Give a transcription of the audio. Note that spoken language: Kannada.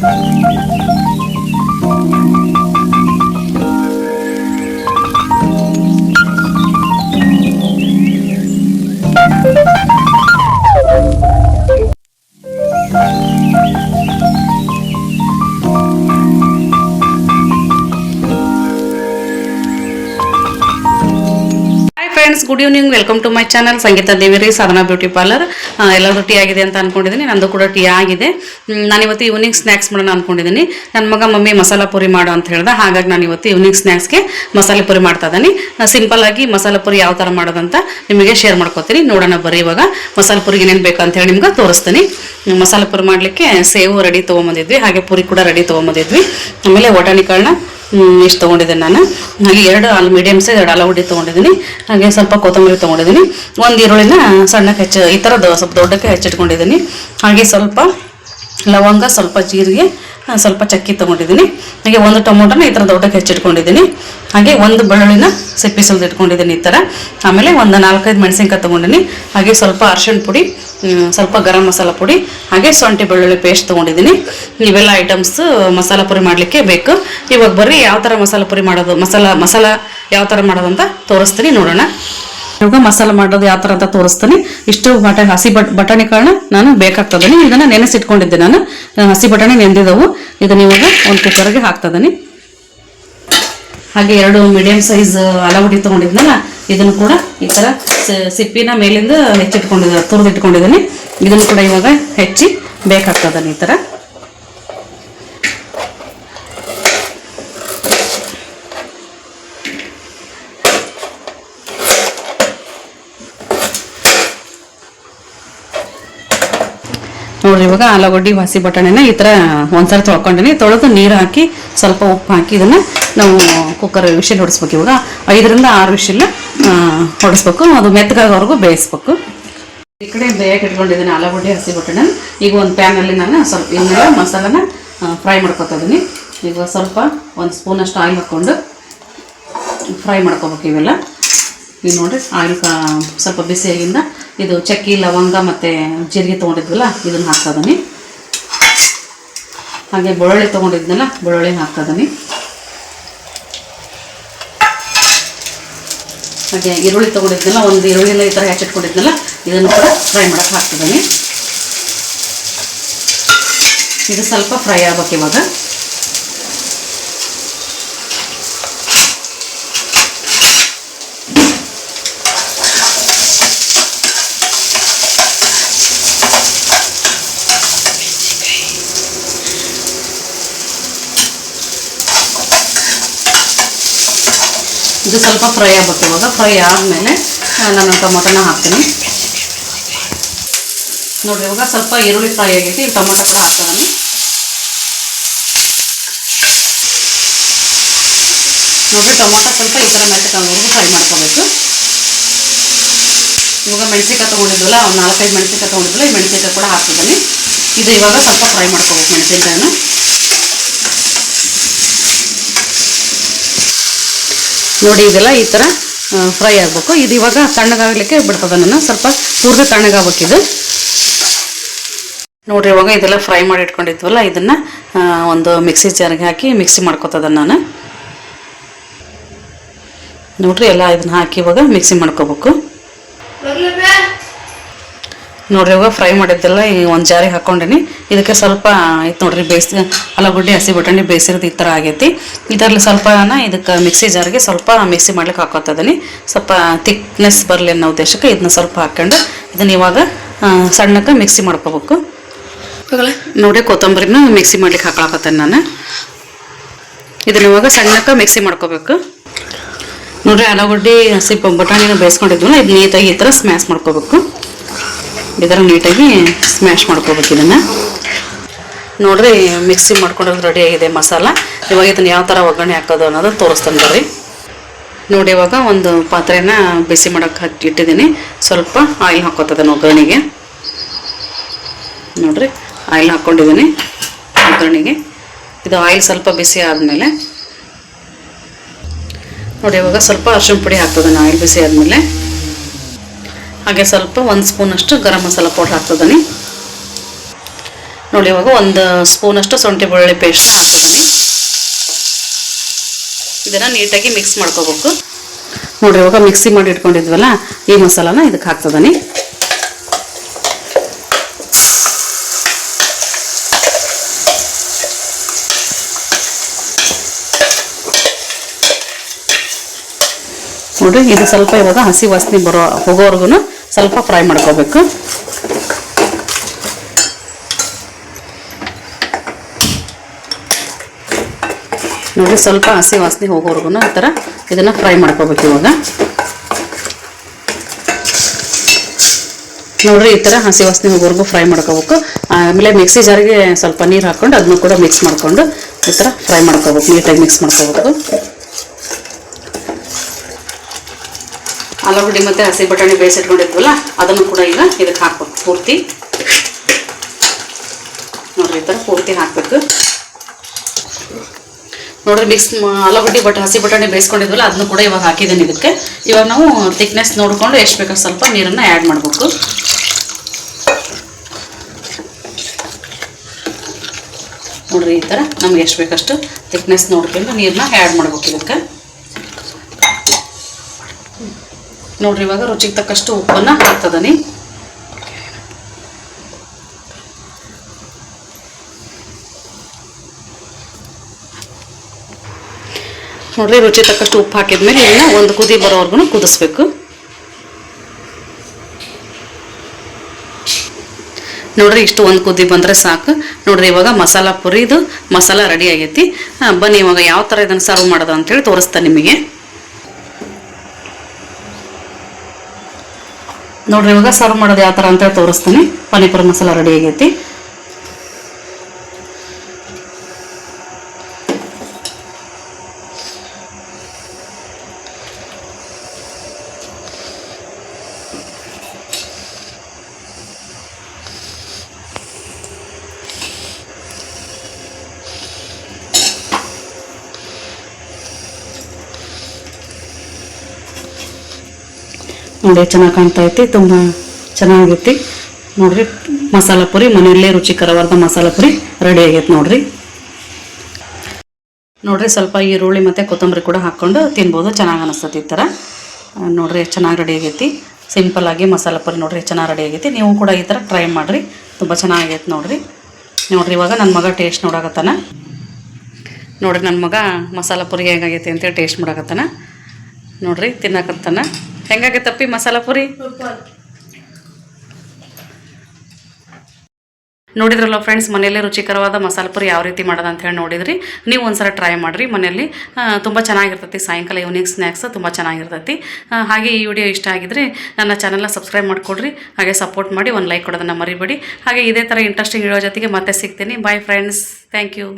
Thank you. Friends good evening welcome to my channel Sangeetha ದೇವಿರಿ Sadhana beauty parlour ಎಲ್ಲರೂ ಟೀ ಆಗಿದೆ ಅಂತ ಅನ್ಕೊಂಡಿದ್ದೀನಿ ನಂದು ಕೂಡ ಟೀ ಆಗಿದೆ. ಹ್ಮ್, ನಾನು ಇವತ್ತು ಈವ್ನಿಂಗ್ ಸ್ನ್ಯಾಕ್ಸ್ ಮಾಡೋಣ ಅನ್ಕೊಂಡಿದ್ದೀನಿ ನನ್ನ ಮಗ ಮಮ್ಮಿ ಮಸಾಲ ಪುರಿ ಮಾಡು ಅಂತ ಹೇಳ್ದೆ. ಹಾಗಾಗಿ ನಾನು ಇವತ್ತು ಈವ್ನಿಂಗ್ ಸ್ನ್ಯಾಕ್ಸ್ಗೆ ಮಸಾಲೆ ಪುರಿ ಮಾಡ್ತಾ ಇದ್ದೀನಿ. ಸಿಂಪಲ್ ಆಗಿ ಮಸಾಲೆ ಪುರಿ ಯಾವ ಥರ ಮಾಡೋದಂತ ನಿಮಗೆ ಶೇರ್ ಮಾಡ್ಕೋತೀನಿ. ನೋಡೋಣ ಬರ್ರಿ ಇವಾಗ ಮಸಾಲೆ ಪುರಿಗೆ ಏನೇನು ಬೇಕು ಅಂತ ಹೇಳಿ ನಿಮ್ಗೆ ತೋರಿಸ್ತೀನಿ. ಮಸಾಲೆ ಪುರಿ ಮಾಡಲಿಕ್ಕೆ ಸೇವು ರೆಡಿ ತೊಗೊಂಬಂದಿದ್ವಿ. ಹಾಗೆ ಪುರಿ ಕೂಡ ರೆಡಿ ತೊಗೊಂಬಂದಿದ್ವಿ. ಆಮೇಲೆ ಒಟಾಣಿಕಾಳನ್ನ ಇಷ್ಟು ತೊಗೊಂಡಿದ್ದೀನಿ ನಾನು. ಹಾಗೆ ಎರಡು ಆಲ್ ಮೀಡಿಯಮ್ ಸೈಜ್ ಎರಡು ಆಲೂಗಡ್ಡೆ ತೊಗೊಂಡಿದ್ದೀನಿ. ಹಾಗೆ ಸ್ವಲ್ಪ ಕೊತ್ತಂಬರಿ ತೊಗೊಂಡಿದ್ದೀನಿ. ಒಂದು ಈರುಳ್ಳಿನ ಸಣ್ಣಕ್ಕೆ ಹೆಚ್ಚು ಈ ಥರದ್ದು ಸ್ವಲ್ಪ ದೊಡ್ಡಕ್ಕೆ ಹೆಚ್ಚಿಟ್ಕೊಂಡಿದ್ದೀನಿ. ಹಾಗೆ ಸ್ವಲ್ಪ ಲವಂಗ, ಸ್ವಲ್ಪ ಜೀರಿಗೆ ಸ್ವಲ್ಪ ಚಕ್ಕಿ ತೊಗೊಂಡಿದ್ದೀನಿ. ಹಾಗೆ ಒಂದು ಟೊಮೊಟೊನ ಈ ಥರ ದೊಡ್ಡಕ್ಕೆ ಹೆಚ್ಚಿಟ್ಕೊಂಡಿದ್ದೀನಿ. ಹಾಗೆ ಒಂದು ಬೆಳ್ಳುಳ್ಳಿನ ಸಿಪ್ಪಿ ಸುಲಿದು ಇಟ್ಕೊಂಡಿದ್ದೀನಿ ಈ ಥರ ಆಮೇಲೆ ಒಂದು ನಾಲ್ಕೈದು ಮೆಣಸಿನ್ಕಾಯಿ ತೊಗೊಂಡಿನಿ. ಹಾಗೆ ಸ್ವಲ್ಪ ಅರ್ಶಿಣ ಪುಡಿ ಸ್ವಲ್ಪ ಗರಂ ಮಸಾಲ ಪುಡಿ, ಹಾಗೆ ಶುಂಠಿ ಬೆಳ್ಳುಳ್ಳಿ ಪೇಸ್ಟ್ ತೊಗೊಂಡಿದ್ದೀನಿ. ಇವೆಲ್ಲ ಐಟಮ್ಸ್ ಮಸಾಲ ಪುರಿ ಮಾಡಲಿಕ್ಕೆ ಬೇಕು. ಇವಾಗ ಬರ್ರಿ ಯಾವ ಥರ ಮಸಾಲ ಪುರಿ ಮಾಡೋದು, ಮಸಾಲ ಮಸಾಲ ಯಾವ ಥರ ಮಾಡೋದು ಅಂತ ತೋರಿಸ್ತೀನಿ ನೋಡೋಣ. ಇವಾಗ ಮಸಾಲ ಮಾಡೋದು ಯಾವ ಥರ ಅಂತ ತೋರಿಸ್ತೀನಿ. ಇಷ್ಟು ಬಟ, ಹಸಿ ಬಟ್, ಬಟಾಣಿ ಕಾಳನ್ನ ನಾನು ಬೇಕಾಗ್ತದೇನೆ ಇದನ್ನ ನೆನೆಸಿಟ್ಕೊಂಡಿದ್ದೆ ನಾನು. ಹಸಿ ಬಟಾಣಿ ನೆಂದಿದ್ದವು ಇದನ್ನ ಇವಾಗ ಒಂದು ಕುಕ್ಕರ್ಗೆ ಹಾಕ್ತದನಿ ಹಾಗೆ ಎರಡು ಮೀಡಿಯಂ ಸೈಜ್ ಅಲವಡಿ ತೊಗೊಂಡಿದ್ನಲ್ಲ, ಇದನ್ನು ಕೂಡ ಈ ಥರ ಸಿಪ್ಪಿನ ಮೇಲಿಂದ ಹೆಚ್ಚಿಟ್ಕೊಂಡಿದ್ದ ತುರಿದಿಟ್ಕೊಂಡಿದ್ದೀನಿ ಇದನ್ನು ಕೂಡ ಇವಾಗ ಹೆಚ್ಚಿ ಬೇಕಾಗ್ತದನಿ ಈ ಥರ ನೋಡ್ರಿ ಇವಾಗ ಆಲೂಗಡ್ಡೆ, ಹಸಿ ಬಟಾಣಿನ ಈ ಥರ ಒಂದ್ಸಾರಿ ತೊಳ್ಕೊಂಡಿನಿ ತೊಳೆದು ನೀರು ಹಾಕಿ ಸ್ವಲ್ಪ ಉಪ್ಪು ಹಾಕಿ ಇದನ್ನ ನಾವು ಕುಕ್ಕರ್ ವಿಷಲ್ ಹೊಡಿಸ್ಬೇಕು ಇವಾಗ. ಐದರಿಂದ ಆರು ವಿಷಲ್ ಹೊಡಿಸ್ಬೇಕು. ಅದು ಮೆತ್ತಗಾಗೋವರೆಗೂ ಬೇಯಿಸ್ಬೇಕು. ಈ ಕಡೆ ಬೇಯಕ್ಕೆ ಇಟ್ಕೊಂಡಿದ್ದೀನಿ ಆಲೂಗಡ್ಡೆ, ಹಸಿ ಬಟಾಣ. ಈಗ ಒಂದು ಪ್ಯಾನಲ್ಲಿ ನಾನು ಸ್ವಲ್ಪ ಇನ್ನೆಲ್ಲ ಮಸಾಲನ ಫ್ರೈ ಮಾಡ್ಕೊತಾ ಇದೀನಿ. ಈಗ ಸ್ವಲ್ಪ ಒಂದು ಸ್ಪೂನಷ್ಟು ಆಯಿಲ್ ಹಾಕ್ಕೊಂಡು ಫ್ರೈ ಮಾಡ್ಕೋಬೇಕು ಇವೆಲ್ಲ. ಈಗ ನೋಡಿರಿ ಆಯಿಲ್ ಸ್ವಲ್ಪ ಬಿಸಿಯಾಗಿಂದ ಇದು ಚಕ್ಕಿ, ಲವಂಗ ಮತ್ತು ಜೀರಿಗೆ ತೊಗೊಂಡಿದ್ವಲ್ಲ, ಇದನ್ನು ಹಾಕ್ತದನಿ ಹಾಗೆ ಬೆಳ್ಳುಳ್ಳಿ ತೊಗೊಂಡಿದ್ನಲ್ಲ, ಬೆಳ್ಳುಳ್ಳಿ ಹಾಕ್ತದನಿ ಹಾಗೆ ಈರುಳ್ಳಿ ತೊಗೊಂಡಿದ್ನಲ್ಲ, ಒಂದು ಈರುಳ್ಳಿನ ಈ ಥರ ಹೆಚ್ಚಿಟ್ಕೊಂಡಿದ್ನಲ್ಲ, ಇದನ್ನು ಕೂಡ ಫ್ರೈ ಮಾಡಕ್ಕೆ ಹಾಕ್ತಿದ್ದೀನಿ ಇದು ಸ್ವಲ್ಪ ಫ್ರೈ ಆಗ್ಬೇಕು ಇವಾಗ. ಇದು ಸ್ವಲ್ಪ ಫ್ರೈ ಆಗುತ್ತೆ ಇವಾಗ. ಫ್ರೈ ಆದಮೇಲೆ ನಾನು ಟೊಮೊಟೊನ ಹಾಕ್ತೀನಿ. ನೋಡಿ, ಇವಾಗ ಸ್ವಲ್ಪ ಈರುಳ್ಳಿ ಫ್ರೈ ಆಗೈತಿ. ಈ ಟೊಮೊಟೊ ಕೂಡ ಹಾಕ್ತಾನೆ ನೋಡಿರಿ ಟೊಮೊಟೊ ಸ್ವಲ್ಪ ಈ ಥರ ಮೆತ್ತಕಾಗೋವರೆಗೂ ಫ್ರೈ ಮಾಡ್ಕೋಬೇಕು. ಇವಾಗ ಮೆಣಸಿಕಾಯಿ ತೊಗೊಂಡಿದ್ವಲ್ಲ ನಾಲ್ಕೈದು ಮೆಣಸಿಕಾಯಿ ತೊಗೊಂಡಿದ್ವಲ್ಲ, ಈ ಮೆಣಸಿನಕಾಯಿ ಕೂಡ ಹಾಕ್ತಿದ್ದೀನಿ ಇದು ಇವಾಗ ಸ್ವಲ್ಪ ಫ್ರೈ ಮಾಡ್ಕೋಬೇಕು ಮೆಣಸಿನ್ಕಾಯಿನ. ನೋಡಿ ಇದೆಲ್ಲ ಈ ಥರ ಫ್ರೈ ಆಗಬೇಕು. ಇದು ಇವಾಗ ತಣ್ಣಗಾಗಲಿಕ್ಕೆ ಬಿಡ್ತದೆ ನಾನು ಸ್ವಲ್ಪ ಪೂರ್ತಿ ಇದು ನೋಡ್ರಿ, ಇವಾಗ ಇದೆಲ್ಲ ಫ್ರೈ ಮಾಡಿ ಇಟ್ಕೊಂಡಿದ್ವಲ್ಲ, ಇದನ್ನ ಒಂದು ಮಿಕ್ಸಿ ಜಾರ್ಗೆ ಹಾಕಿ ಮಿಕ್ಸಿ ಮಾಡ್ಕೊತದ ನಾನು. ನೋಡ್ರಿ, ಎಲ್ಲ ಇದನ್ನ ಹಾಕಿ ಇವಾಗ ಮಿಕ್ಸಿ ಮಾಡ್ಕೋಬೇಕು. ನೋಡ್ರಿ ಇವಾಗ ಫ್ರೈ ಮಾಡಿದ್ದೆಲ್ಲ ಈ ಒಂದು ಜಾರಿಗೆ ಹಾಕೊಂಡಿನಿ. ಇದಕ್ಕೆ ಸ್ವಲ್ಪ ಐತೆ ನೋಡ್ರಿ ಬೇಯಿಸಿ ಆಲೂಗಡ್ಡೆ ಹಸಿ ಬಟಾಣಿ ಬೇಯಿಸಿರೋದು ಈ ಥರ ಆಗೈತಿ. ಇದರಲ್ಲಿ ಸ್ವಲ್ಪ ಇದಕ್ಕೆ ಮಿಕ್ಸಿ ಜಾರಿಗೆ ಸ್ವಲ್ಪ ಮಿಕ್ಸಿ ಮಾಡ್ಲಿಕ್ಕೆ ಹಾಕೋತದೀನಿ ಸ್ವಲ್ಪ ಥಿಕ್ನೆಸ್ ಬರಲಿ ಅನ್ನೋ ಉದ್ದೇಶಕ್ಕೆ ಇದನ್ನ ಸ್ವಲ್ಪ ಹಾಕ್ಕೊಂಡು ಇದನ್ನ ಇವಾಗ ಸಣ್ಣಕ್ಕೆ ಮಿಕ್ಸಿ ಮಾಡ್ಕೋಬೇಕು. ನೋಡಿ ಕೊತ್ತಂಬರಿನ ಮಿಕ್ಸಿ ಮಾಡ್ಲಿಕ್ಕೆ ಹಾಕೊಳಕತ್ತೇನೆ ನಾನು. ಇದನ್ನ ಇವಾಗ ಸಣ್ಣಕ್ಕೆ ಮಿಕ್ಸಿ ಮಾಡ್ಕೋಬೇಕು. ನೋಡ್ರಿ ಆಲೂಗಡ್ಡೆ ಹಸಿ ಬಟಾಣಿನ ಬೇಯಿಸ್ಕೊಂಡಿದ್ವಲ್ಲ ಇದು ನೀಟಾಗಿ ಈ ಥರ ಸ್ಮ್ಯಾಶ್ ಮಾಡ್ಕೋಬೇಕು. ಇದರ ನೀಟಾಗಿ ಸ್ಮ್ಯಾಶ್ ಮಾಡ್ಕೋಬೇಕು ಇದನ್ನು. ನೋಡಿರಿ ಮಿಕ್ಸಿ ಮಾಡ್ಕೊಂಡ್ರೆ ರೆಡಿ ಆಗಿದೆ ಮಸಾಲ. ಇವಾಗ ಇದನ್ನು ಯಾವ ಥರ ಒಗ್ಗರಣೆ ಹಾಕೋದು ಅನ್ನೋದು ತೋರಿಸ್ತಾನೆ ಬರ್ರಿ ನೋಡಿ, ಇವಾಗ ಒಂದು ಪಾತ್ರೆನ ಬಿಸಿ ಮಾಡೋಕ್ಕೆ ಹಾಕಿ ಇಟ್ಟಿದ್ದೀನಿ. ಸ್ವಲ್ಪ ಆಯಿಲ್ ಹಾಕೋತದನ್ನು ಒಗ್ಗರಣೆಗೆ. ನೋಡಿರಿ ಆಯಿಲ್ ಹಾಕ್ಕೊಂಡಿದ್ದೀನಿ ಒಗ್ಗರಣೆಗೆ. ಇದು ಆಯಿಲ್ ಸ್ವಲ್ಪ ಬಿಸಿ ಆದಮೇಲೆ. ನೋಡಿ, ಇವಾಗ ಸ್ವಲ್ಪ ಅರ್ಶಿಣ ಪುಡಿ ಹಾಕ್ತದನ್ನು ಆಯಿಲ್ ಬಿಸಿ ಆದಮೇಲೆ. ಹಾಗೆ ಸ್ವಲ್ಪ ಒಂದು ಸ್ಪೂನಷ್ಟು ಗರಂ ಮಸಾಲ ಪೌಡ್ರ್ ಹಾಕ್ತದನಿ ನೋಡಿ, ಇವಾಗ ಒಂದು ಸ್ಪೂನಷ್ಟು ಶುಂಠಿ ಬೆಳ್ಳುಳ್ಳಿ ಪೇಸ್ಟ್ ಹಾಕ್ತಿದ್ದೀನಿ. ಇದನ್ನು ನೀಟಾಗಿ ಮಿಕ್ಸ್ ಮಾಡ್ಕೋಬೇಕು. ನೋಡಿರಿ, ಇವಾಗ ಮಿಕ್ಸಿ ಮಾಡಿ ಇಟ್ಕೊಂಡಿದ್ವಲ್ಲ, ಈ ಮಸಾಲಾನ ಇದಕ್ಕೆ ಹಾಕ್ತದಾನೆ ನೋಡಿ ಇದು ಸ್ವಲ್ಪ ಇವಾಗ ಹಸಿ ವಾಸನೆ ಬರೋ ಹೋಗೋವರೆಗೂ ಸ್ವಲ್ಪ ಫ್ರೈ ಮಾಡ್ಕೋಬೇಕು. ನೋಡಿ ಸ್ವಲ್ಪ ಹಸಿ ವಾಸನೆ ಹೋಗೋವರೆಗೂ ಆ ಥರ ಇದನ್ನು ಫ್ರೈ ಮಾಡ್ಕೋಬೇಕು ಇವಾಗ. ನೋಡ್ರಿ ಈ ಥರ ಹಸಿ ವಾಸನೆ ಹೋಗೋವರೆಗೂ ಫ್ರೈ ಮಾಡ್ಕೋಬೇಕು. ಆಮೇಲೆ ಮಿಕ್ಸಿ ಜಾರಿಗೆ ಸ್ವಲ್ಪ ನೀರು ಹಾಕ್ಕೊಂಡು ಅದನ್ನು ಕೂಡ ಮಿಕ್ಸ್ ಮಾಡ್ಕೊಂಡು ಈ ಥರ ಫ್ರೈ ಮಾಡ್ಕೋಬೇಕು, ನೀಟಾಗಿ ಮಿಕ್ಸ್ ಮಾಡ್ಕೋಬೇಕು. ಆಲೂಗಡ್ಡೆ ಮತ್ತು ಹಸಿ ಬಟಾಣಿ ಬೇಯಿಸಿಟ್ಕೊಂಡಿದ್ವಲ್ಲ, ಅದನ್ನು ಕೂಡ ಈಗ ಇದಕ್ಕೆ ಹಾಕ್ಬೇಕು. ಪೂರ್ತಿ. ನೋಡ್ರಿ, ಈ ಥರ ಪೂರ್ತಿ ಹಾಕಬೇಕು. ನೋಡ್ರಿ ಮಿಕ್ಸ್ ಆಲೂಗಡ್ಡೆ ಬಟ್ ಹಸಿ ಬಟಾಣಿ ಬೇಯಿಸ್ಕೊಂಡಿದ್ವಲ್ಲ, ಅದನ್ನು ಕೂಡ ಇವಾಗ ಹಾಕಿದ್ದೀನಿ ಇದಕ್ಕೆ. ಇವಾಗ ನಾವು ಥಿಕ್ನೆಸ್ ನೋಡಿಕೊಂಡು ಎಷ್ಟು ಬೇಕಾದ್ರೆ ಸ್ವಲ್ಪ ನೀರನ್ನು ಆ್ಯಡ್ ಮಾಡಬೇಕು. ನೋಡ್ರಿ, ಈ ಥರ ನಮ್ಗೆ ಎಷ್ಟು ಬೇಕಷ್ಟು ಥಿಕ್ನೆಸ್ ನೋಡ್ಕೊಂಡು ನೀರನ್ನ ಆ್ಯಡ್ ಮಾಡ್ಬೇಕು ಇದಕ್ಕೆ. ನೋಡ್ರಿ, ಇವಾಗ ರುಚಿಗೆ ತಕ್ಕಷ್ಟು ಉಪ್ಪನ್ನು ಹಾಕ್ತದನಿ ನೋಡ್ರಿ, ರುಚಿ ತಕ್ಕಷ್ಟು ಉಪ್ಪು ಹಾಕಿದ್ಮೇಲೆ ಇದನ್ನ ಒಂದು ಕುದಿ ಬರೋವರೆಗೂ ಕುದಿಸ್ಬೇಕು. ನೋಡ್ರಿ, ಇಷ್ಟು ಒಂದು ಕುದಿ ಬಂದರೆ ಸಾಕು. ನೋಡ್ರಿ, ಇವಾಗ ಮಸಾಲ ಪುರಿದು ಮಸಾಲ ರೆಡಿ ಆಗೈತಿ. ಬನ್ನಿ, ಇವಾಗ ಯಾವ ಥರ ಇದನ್ನು ಸರ್ವ್ ಮಾಡೋದು ಅಂತೇಳಿ ತೋರಿಸ್ತಾ ನಿಮಗೆ. ನೋಡ್ರಿ ಇವಾಗ ಸರ್ವ್ ಮಾಡೋದು ಯಾವ ಥರ ಅಂತ ತೋರಿಸ್ತೀನಿ. ಪಾನಿಪುರ ಮಸಾಲ ರೆಡಿ ಆಗೈತಿ. ನೋಡಿ ಚೆನ್ನಾಗಿ ಕಾಣ್ತಾ ಐತಿ, ತುಂಬ ಚೆನ್ನಾಗೈತಿ ನೋಡ್ರಿ, ಮಸಾಲ ಪುರಿ, ಮನೆಯಲ್ಲೇ ರುಚಿಕರವಾದ ಮಸಾಲ ಪುರಿ ರೆಡಿ ಆಗೈತೆ ನೋಡ್ರಿ. ನೋಡ್ರಿ, ಸ್ವಲ್ಪ ಈರುಳ್ಳಿ ಮತ್ತು ಕೊತ್ತಂಬರಿ ಕೂಡ ಹಾಕ್ಕೊಂಡು ತಿನ್ಬೋದು, ಚೆನ್ನಾಗಿ ಅನಿಸ್ತತಿ ಈ ಥರ ನೋಡ್ರಿ, ಚೆನ್ನಾಗಿ ರೆಡಿ ಆಗೈತಿ. ಸಿಂಪಲ್ ಆಗಿ ಮಸಾಲ ಪುರಿ ನೋಡ್ರಿ, ಚೆನ್ನಾಗಿ ರೆಡಿ ಆಗೈತಿ. ನೀವು ಕೂಡ ಈ ಥರ ಟ್ರೈ ಮಾಡಿರಿ, ತುಂಬ ಚೆನ್ನಾಗೈತೆ ನೋಡ್ರಿ. ನೋಡ್ರಿ, ಇವಾಗ ನನ್ನ ಮಗ ಟೇಸ್ಟ್ ನೋಡಾಕತ್ತಾನ. ನೋಡ್ರಿ ನನ್ನ ಮಗ ಮಸಾಲ ಪುರಿ ಹೇಗಾಗೈತಿ ಅಂತೇಳಿ ಟೇಸ್ಟ್ ಮಾಡಾಕತ್ತಾನ ನೋಡ್ರಿ, ತಿನ್ನಕತ್ತಾನ. ಹೆಂಗಾಗೈತಪ್ಪಿ ಮಸಾಲಾ ಪುರಿ? ನೋಡಿದ್ರಲ್ಲ ಫ್ರೆಂಡ್ಸ್ ಮನೆಯಲ್ಲೇ ರುಚಿಕರವಾದ ಮಸಾಲೆ ಪುರಿ ಯಾವ ರೀತಿ ಮಾಡೋದು ಅಂತ ಹೇಳಿ ನೋಡಿದ್ರಿ. ನೀವು ಒಂದ್ಸಲ ಟ್ರೈ ಮಾಡಿರಿ ಮನೆಯಲ್ಲಿ. ತುಂಬ ಚೆನ್ನಾಗಿರ್ತೈತಿ. ಸಾಯಂಕಾಲ ಈವ್ನಿಂಗ್ ಸ್ನ್ಯಾಕ್ಸ್ ತುಂಬ ಚೆನ್ನಾಗಿರ್ತೈತಿ. ಹಾಗೆ ಈ ವಿಡಿಯೋ ಇಷ್ಟ ಆಗಿದ್ರೆ ನನ್ನ ಚಾನಲ್ನ ಸಬ್ಸ್ಕ್ರೈಬ್ ಮಾಡಿಕೊಡ್ರಿ. ಹಾಗೆ ಸಪೋರ್ಟ್ ಮಾಡಿ ಒಂದು ಲೈಕ್ ಕೊಡೋದನ್ನು ಮರಿಬೇಡಿ. ಹಾಗೆ ಇದೇ ಥರ ಇಂಟ್ರೆಸ್ಟಿಂಗ್ ವಿಡಿಯೋ ಜೊತೆಗೆ ಮತ್ತೆ ಸಿಗ್ತೀನಿ. Bye friends thank you